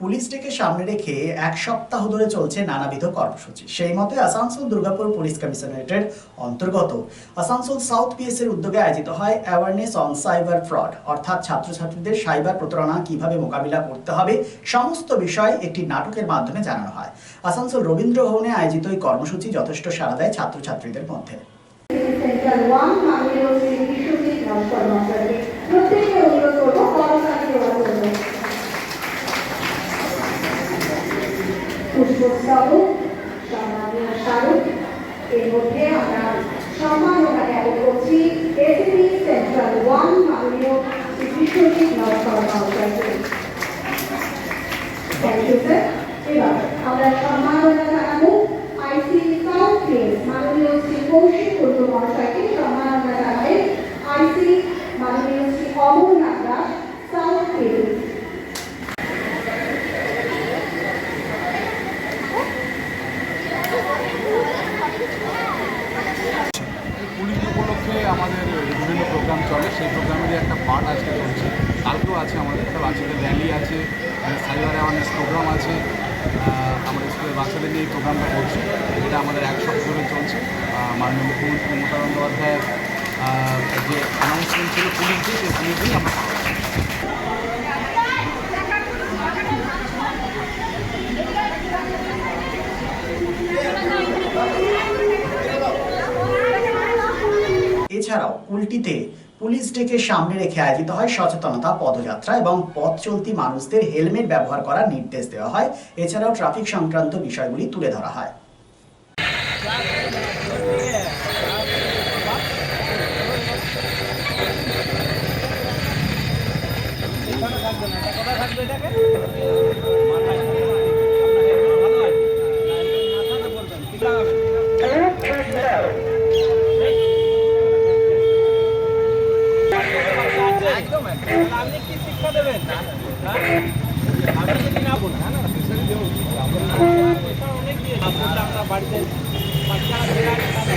Police ডেকে সামনে রেখে এক সপ্তাহ ধরে চলছে নানাবিধ কর্মসূচি। সেই মতে আসানসোল দুর্গাপুর পুলিশ কমিশনারেটের অন্তর্গত আসানসোল সাউথ পিএস এর উদ্যোগে আয়োজিত হয় অ্যাওয়ারনেস অন সাইবার ফ্রড অর্থাৎ ছাত্রছাত্রীদের সাইবার প্রতারণা কীভাবে মোকাবিলা করতে হবে সমস্ত বিষয় একটি নাটকের মাধ্যমে জানানো হয়। আসানসোল রবীন্দ্র ভবনে আয়োজিত এই কর্মসূচি যথেষ্ট সাড়া দেয় ছাত্রছাত্রীদের মধ্যে। প্রত্যেককে অনুরোধ পুষ্পস্তবক সম্মানীয় স্মারক। এর মধ্যে আমরা সম্মাননা জ্ঞাপন করছি। এসিপি সেন্ট্রাল ওয়ান মাননীয় শ্রী বিশ্বজিৎ নস্কর মহাশয়কে থ্যাংক ইউ স্যার এবার আমরা সম্মাননা জানাব আইসি সাউথ প্লেস মাননীয় শ্রী কৌশিক কুন্ডু মহাশয়কে সম্মাননা জানাবেন আইসি মাননীয় Shri Amarnath Das south place police উপলক্ষে আমাদের বিভিন্ন প্রোগ্রাম চলে সেই প্রোগ্রামেরই একটা পার্ট আজকে চলছে কালকেও আছে আমাদের তো বাচ্চাদের র্যালি আছে সাইবার অ্যাওয়ারনেস প্রোগ্রাম আছে। আমাদের স্কুলের বাচ্চাদের নিয়ে প্রোগ্রামটা করছে। এটা আমাদের এক সপ্তাহ ধরে চলছে। মাননীয় মুখ্যমন্ত্রী মমতা বন্দ্যোপাধ্যায়ের যে অ্যানাউন্সমেন্ট ছিল পুলিশ দিয়ে সেই পুলিশ দিয়ে আমরা এছাড়াও উল্টিতে পুলিশ ডেকে সামনে রেখে আয়োজিত হয় সচেতনতা পদযাত্রা এবং পথ চলতি মানুষদের হেলমেট ব্যবহার করার নির্দেশ দেওয়া হয়। এছাড়াও ট্রাফিক সংক্রান্ত বিষয়গুলি তুলে ধরা হয়। একদম আপনি কি শিক্ষা দেবেন? হ্যাঁ? আপনি যদি না পয়সা অনেক বললে আমরা বাড়িতে বাচ্চারা ফেলে আসে,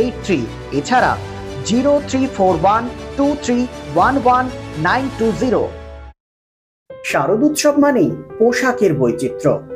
eight three এছাড়া zero three four one two three one one nine two zero শারদ উৎসব মানেই পোশাকের বৈচিত্র্য।